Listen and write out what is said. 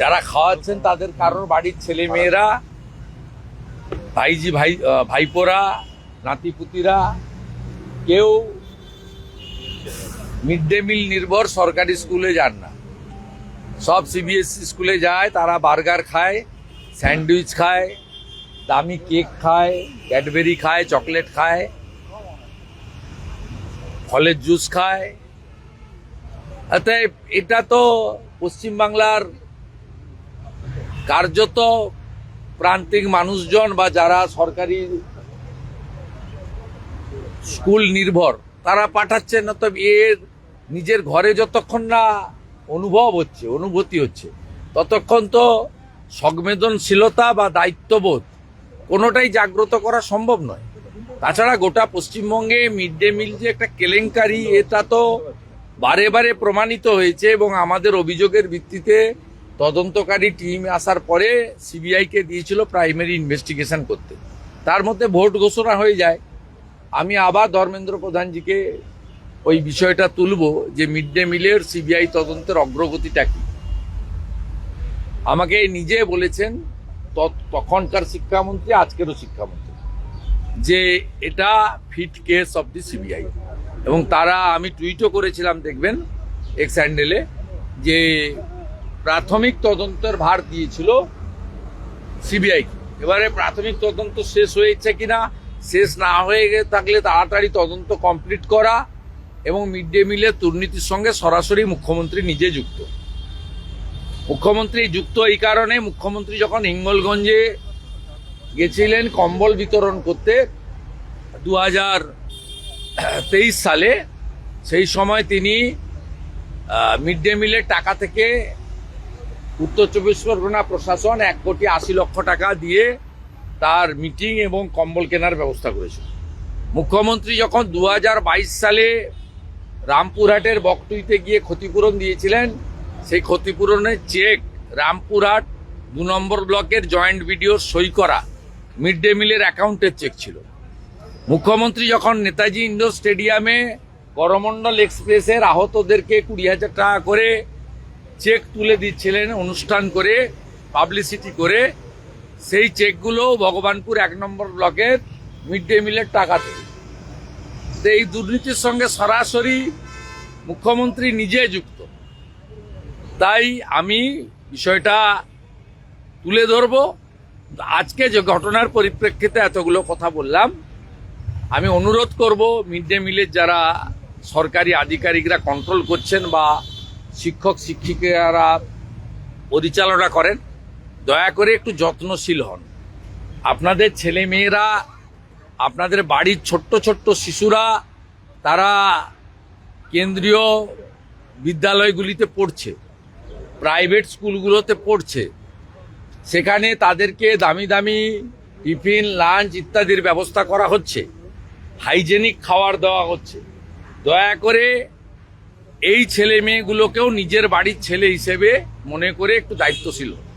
যারা খাওয়াচ্ছেন তাদের কারোর বাড়ির ছেলে মেয়েরা ভাইজি ভাই ভাইপোরা, নাতিপুতিরা, কেউ মিড ডে মিল নির্ভর সরকারি স্কুলে যান না। সব সিবিএসসি স্কুলে যায়, তারা বার্গার খায়, স্যান্ডউইচ খায়, দামি কেক খায়, ক্যাডবেরি খায়, চকলেট খায়, ফলের জুস খায়। অতএব এটা তো পশ্চিমবাংলার কার্যত প্রান্তিক মানুষজন বা যারা সরকারি স্কুল নির্ভর, তারা পাঠাচ্ছেন না তবে এর নিজের ঘরে যতক্ষণ না অনুভব হচ্ছে, অনুভূতি হচ্ছে, ততক্ষণ তো সংবেদনশীলতা বা দায়িত্ববোধ কোনোটাই জাগ্রত করা সম্ভব নয়। তাছাড়া গোটা পশ্চিমবঙ্গে মিড ডে মিল যে একটা কেলেঙ্কারি, এটা তো বারে বারে প্রমাণিত হয়েছে এবং আমাদের অভিযোগের ভিত্তিতে তদন্তকারী টিম আসার পরে সিবিআইকে দিয়েছিল প্রাইমারি ইনভেস্টিগেশন করতে। তার মধ্যে ভোট ঘোষণা হয়ে যায়। আমি আবার ধর্মেন্দ্র প্রধানজিকে ওই বিষয়টা তুলব যে মিড ডে মিলের সিবিআই তদন্তের অগ্রগতিটা কি। আমাকে নিজে বলেছেন তখনকার শিক্ষামন্ত্রী, আজকেরও শিক্ষামন্ত্রী, যে এটা fit case of the CBI. এবং তারা, আমি টুইটও করেছিলাম, দেখবেন, এক্স হ্যান্ডেলে, যে প্রাথমিক তদন্তের ভার দিয়েছিল সিবিআই। এবারে প্রাথমিক তদন্ত শেষ হয়েছে কিনা, শেষ না হয়ে থাকলে তাড়াতাড়ি তদন্ত কমপ্লিট করা এবং মিড ডে মিলের দুর্নীতির সঙ্গে সরাসরি মুখ্যমন্ত্রী নিজে যুক্ত। মুখ্যমন্ত্রী যুক্ত এই কারণে মুখ্যমন্ত্রী যখন হিঙ্গলগঞ্জে গেছিলেন কম্বল বিতরণ করতে দু হাজার তেইশ সালে সেই সময় তিনি মিড ডে মিলের টাকা থেকে উত্তর চব্বিশ পরগনা প্রশাসন এক কোটি আশি লক্ষ টাকা দিয়ে তার মিটিং এবং কম্বল কেনার ব্যবস্থা করেছিল মুখ্যমন্ত্রী যখন দু হাজার বাইশ সালে রামপুরহাটের বকটুইতে গিয়ে ক্ষতিপূরণ দিয়েছিলেন, সেই ক্ষতিপূরণের চেক রামপুরহাট দু নম্বর ব্লকের জয়েন্ট ভিডিও সই করা মিড ডে মিলের অ্যাকাউন্টের চেক ছিল। মুখ্যমন্ত্রী যখন নেতাজি ইন্ডোর স্টেডিয়ামে করমণ্ডল এক্সপ্রেসের আহতদেরকে কুড়ি হাজার টাকা করে চেক তুলে দিচ্ছিলেন, অনুষ্ঠান করে পাবলিসিটি করে। সেই চেকগুলো ভগবানপুর এক নম্বর ব্লকের মিড ডে মিলের টাকা থেকে তো এই দুর্নীতির সঙ্গে সরাসরি মুখ্যমন্ত্রী নিজে যুক্ত। তাই আমি বিষয়টা তুলে ধরব। আজকে যে ঘটনার পরিপ্রেক্ষিতে এতগুলো কথা বললাম, আমি অনুরোধ করব, মিড ডে মিলের যারা সরকারি আধিকারিকরা কন্ট্রোল করছেন বা শিক্ষক শিক্ষিকারা পরিচালনা করেন, দয়া করে একটু যত্নশীল হন। আপনাদের ছেলে মেয়েরা আপনাদের বাড়ির ছোট্ট ছোট্ট শিশুরা, তারা কেন্দ্রীয় বিদ্যালয়গুলিতে পড়ছে, প্রাইভেট স্কুলগুলোতে পড়ছে। সেখানে তাদেরকে দামি দামি টিফিন, লাঞ্চ ইত্যাদির ব্যবস্থা করা হচ্ছে। হাইজেনিক খাবার দেওয়া হচ্ছে। দয়া করে এই ছেলে মেয়েগুলোকেও নিজের বাড়ির ছেলে হিসেবে মনে করে একটু দায়িত্বশীল হন